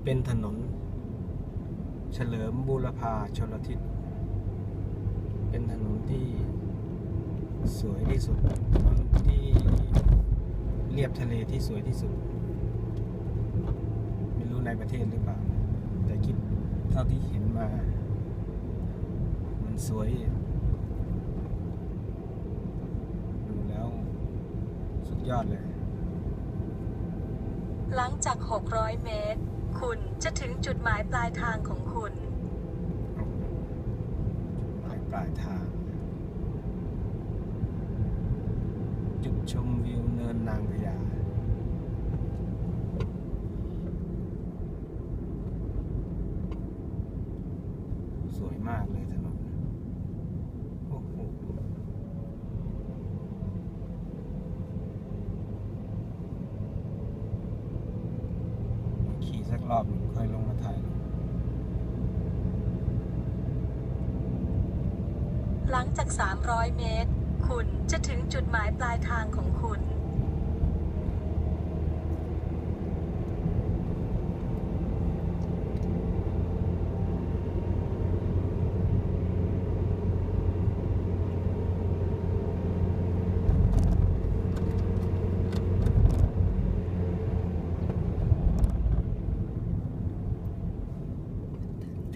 ่เป็นถนน เฉลิมบูรพาชลทิศ เป็นถนนที่สวยที่สุดถนนที่เรียบทะเลที่สวยที่สุด ไม่รู้ในประเทศหรือเปล่า แต่คิดเท่าที่เห็นมา มันสวย ดูแล้วสุดยอดเลย หลังจาก 600 เมตร คุณจะถึงจุดหมายปลายทางของคุณปลายปลายทาง จุดชมวิวเนินนางพญาสวยมากเลยถนนโอ้โหขี่สัก รอบหนึ่งค่อยลงมาถ่ายรูปหลังจาก 300 เมตร คุณจะถึงจุดหมายปลายทางของคุณ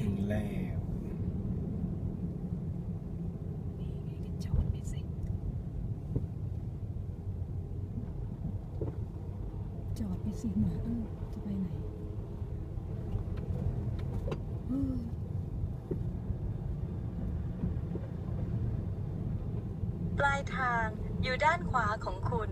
ถึงแล้ว นี่ไงก็จอดไปสิจอดไป สิมาเออจะไปไหนปลายทางอยู่ด้านขวาของคุณ